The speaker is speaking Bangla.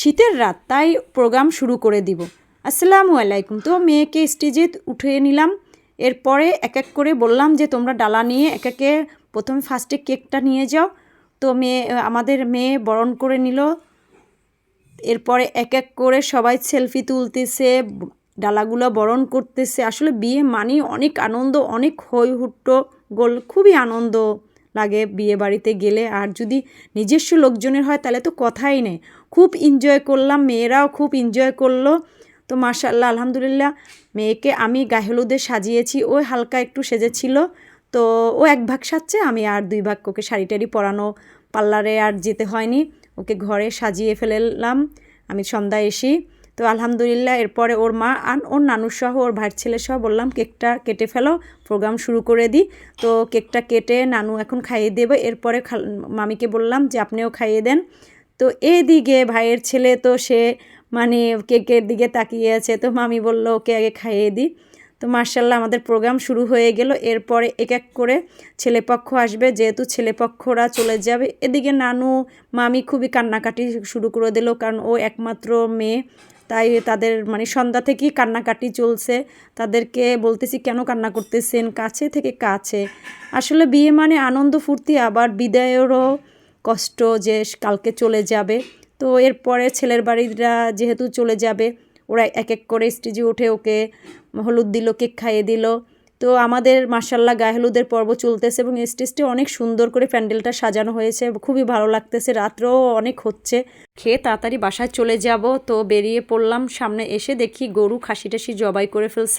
শীতের রাত, তাই প্রোগ্রাম শুরু করে দিব। আসসালামু আলাইকুম। তো মেয়েকে স্টেজে উঠিয়ে নিলাম। এরপরে এক এক করে বললাম যে, তোমরা ডালা নিয়ে এক একে প্রথমে ফার্স্টে কেকটা নিয়ে যাও। তো মেয়ে, আমাদের মেয়ে বরণ করে নিল। এরপরে এক এক করে সবাই সেলফি তুলতেছে, ডালাগুলো বরণ করতেছে। আসলে বিয়ে মানি অনেক আনন্দ, অনেক হই হুট্টো গোল, খুবই আনন্দ। লাগে বিয়ে বাড়িতে গেলে আর যদি নিজস্ব লোকজনের হয় তাহলে তো কথাই নেই। খুব এনজয় করলাম, মেয়েরাও খুব এনজয় করল। তো মার্শাল্লাহ আলহামদুলিল্লাহ, মেয়েকে আমি গাহেলুদে সাজিয়েছি ওই হালকা একটু সেজেছিল। তো ও এক ভাগ সাজছে, আমি আর দুই ভাগ ওকে শাড়ি টাড়ি পরানো পার্লারে আর যেতে হয়নি। ওকে ঘরে সাজিয়ে ফেললাম। আমি সন্ধ্যায় এসি তো আলহামদুলিল্লাহ, এরপরে ওর মা আর ওর নানুর সহ, ওর ভাইয়ের ছেলে সহ বললাম, কেকটা কেটে ফেলো প্রোগ্রাম শুরু করে দিই তো কেকটা কেটে নানু এখন খাইয়ে দেবে। এরপরে মামিকে বললাম যে, আপনিও খাইয়ে দেন। তো এদিকে ভাইয়ের ছেলে তো সে মানে কেকের দিকে তাকিয়ে আছে। তো মামি বলল, ওকে আগে খাইয়ে দিই তো মার্শাল্লাহ আমাদের প্রোগ্রাম শুরু হয়ে গেল। এরপরে এক এক করে ছেলেপক্ষ আসবে। যেহেতু ছেলেপক্ষরা চলে যাবে। এদিকে নানু মামি খুবই কান্নাকাটি শুরু করে দিল। কারণ ও একমাত্র মেয়ে। তাই তাদের মানে সন্ধ্যা থেকেই কান্নাকাটি চলছে। তাদেরকে বলতেছি, কেন কান্না করতেছেন? কাছে থেকে কাছে। আসলে বিয়ে মানে আনন্দ ফুর্তি, আবার বিদায়েরও কষ্ট যে কালকে চলে যাবে। তো এরপরে ছেলের বাড়িরা যেহেতু চলে যাবে ওরা এক এক করে স্টেজে উঠে ওকে হলুদ দিল, কেক খাইয়ে দিল। তো আমাদের মার্শাল্লাহ গায়ে হলুদের পর্ব চলতেছে এবং স্টেজটি অনেক সুন্দর করে প্যান্ডেলটা সাজানো হয়েছে। খুবই ভালো লাগতেছে, রাত্রেও অনেক হচ্ছে। খেয়ে তাড়াতাড়ি বাসায় চলে যাব। তো বেরিয়ে পড়লাম, সামনে এসে দেখি গরু খাসি টাসি জবাই করে ফেলছে।